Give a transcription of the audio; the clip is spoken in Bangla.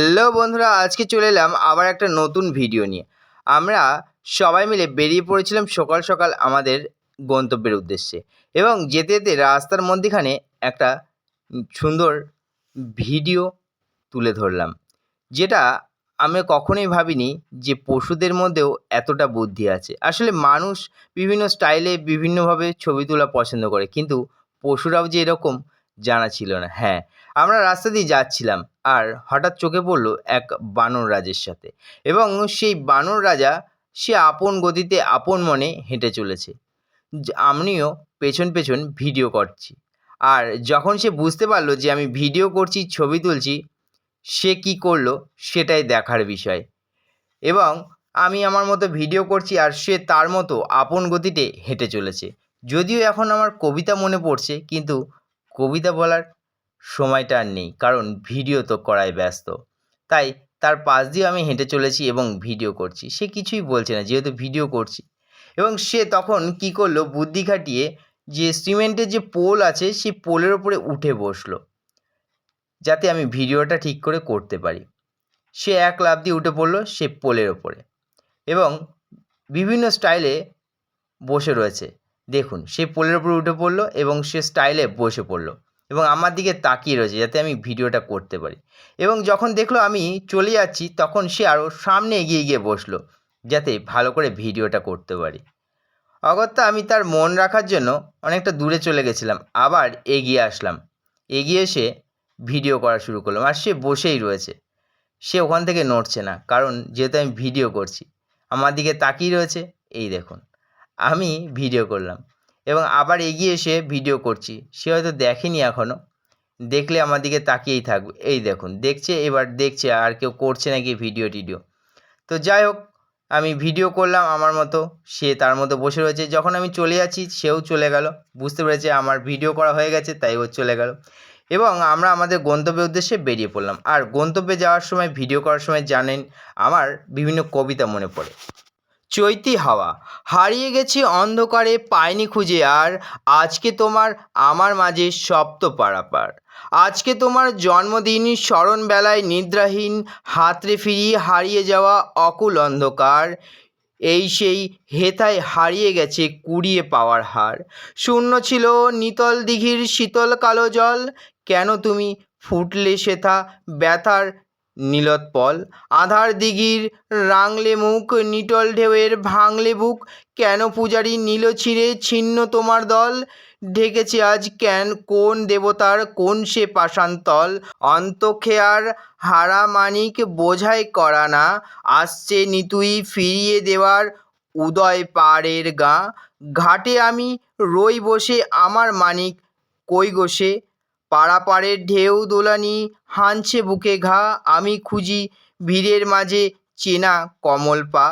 হ্যালো বন্ধুরা, আজকে চলে এলাম আবার একটা নতুন ভিডিও নিয়ে। আমরা সবাই মিলে বেরিয়ে পড়েছিলাম সকাল সকাল আমাদের গন্তব্যের উদ্দেশ্যে এবং যেতে যেতে রাস্তার মধ্যেখানে একটা সুন্দর ভিডিও তুলে ধরলাম, যেটা আমি কখনোই ভাবিনি যে পশুদের মধ্যেও এতটা বুদ্ধি আছে। আসলে মানুষ বিভিন্ন স্টাইলে বিভিন্নভাবে ছবি তোলা পছন্দ করে, কিন্তু পশুরাও যে এরকম জানা ছিল না। হ্যাঁ আমরা রাস্তা দিয়ে যাচ্ছিলাম আর হঠাৎ চোখে পড়ল এক বানর রাজের সাথে এবং সেই বানর রাজা, সে আপন গতিতে আপন মনে হেঁটে চলেছে। আমিও পেছন পেছন ভিডিও করছি। আর যখন সে বুঝতে পারল যে আমি ভিডিও করছি, ছবি তুলছি, সে কি করল সেটাই দেখার বিষয়। এবং আমি আমার মতো ভিডিও করছি আর সে তার মতো আপন গতিতে হেঁটে চলেছে। যদিও এখন আমার কবিতা মনে পড়ছে, কিন্তু কবিতা বলার সময়টা আর নেই, কারণ ভিডিও তো করায় ব্যস্ত। তাই তার পাশ দিয়ে আমি হেঁটে চলেছি এবং ভিডিও করছি। সে কিছুই বলছে না, যেহেতু ভিডিও করছি। এবং সে তখন কি করল, বুদ্ধি খাটিয়ে যে সিমেন্টের যে পোল আছে, সেই পোলের ওপরে উঠে বসল, যাতে আমি ভিডিওটা ঠিক করে করতে পারি। সে এক লাফ দিয়ে উঠে পড়ল সে পোলের ওপরে এবং বিভিন্ন স্টাইলে বসে রয়েছে। দেখুন, সে পোলের ওপরে উঠে পড়ল এবং সে স্টাইলে বসে পড়ল। এবং আমার দিকে তাকিয়ে রয়েছে যাতে আমি ভিডিওটা করতে পারি। এবং যখন দেখল আমি চলে যাচ্ছি, তখন সে আরও সামনে এগিয়ে গিয়ে বসল, যাতে ভালো করে ভিডিওটা করতে পারি। অগত্যা আমি তার মন রাখার জন্য অনেকটা দূরে চলে গেছিলাম, আবার এগিয়ে আসলাম। এগিয়ে এসে ভিডিও করা শুরু করলাম, আর সে বসেই রয়েছে। সে ওখান থেকে নড়ছে না, কারণ যেহেতু আমি ভিডিও করছি, আমার দিকে তাকিয়ে রয়েছে, এই দেখুন, আমি ভিডিও করলাম। এবং আবার এগিয়ে এসে ভিডিও করছি। সে হয়তো দেখেনি এখনও দেখলে আমার দিকে তাকিয়েই থাকবে। এই দেখুন, দেখছে, এবার দেখছে আর কেউ করছে নাকি ভিডিও টিডিও। তো যাই হোক, আমি ভিডিও করলাম আমার মতো। সে তার মতো বসে রয়েছে। যখন আমি চলে যাচ্ছি, সেও চলে গেল। বুঝতে পেরেছে আমার ভিডিও করা হয়ে গেছে, তাই ও চলে গেল। এবং আমরা আমাদের গন্তব্যের উদ্দেশ্যে বেরিয়ে পড়লাম। আর গন্তব্যে যাওয়ার সময় ভিডিও করার সময় জানেন, আমার বিভিন্ন কবিতা মনে পড়ে। চৈতি হাওয়া। হারিয়ে গেছি অন্ধকারে, পাইনি খুঁজে আর। আজকে তোমার, আমার মাঝে সপ্ত পারাপার। আজকে তোমার জন্মদিন স্মরণ বেলায় নিদ্রাহীন হাতড়ে ফিরিয়ে হারিয়ে যাওয়া অকুল অন্ধকার। এই সেই হেথায় হারিয়ে গেছে কুড়িয়ে পাওয়ার হার। শূন্য ছিল নিতল দিঘির শীতল কালো জল। কেন তুমি ফুটলে সেথা ব্যথার নীলোৎপল আধার দিঘির রাংলে মুখ, নিটল ঢেউয়ের ভাঙলে বুক, কেন পূজারি নীল ছিঁড়ে ছিন্ন তোমার দল? ঢেকেছে আজ কেন, কোন দেবতার, কোন সে পাষাণতল অন্তখেয়ার হারা মানিক, বোঝাই করা না, আসছে নিতুই ফিরিয়ে দেওয়ার উদয় পাড়ের গা। ঘাটে আমি রই বসে, আমার মানিক কই গোসে পাড়াপাড়ের ঢেউ দোলানি হানছে বুকে ঘা আমি খুঁজি ভিড়ের মাঝে চেনা কমল পা।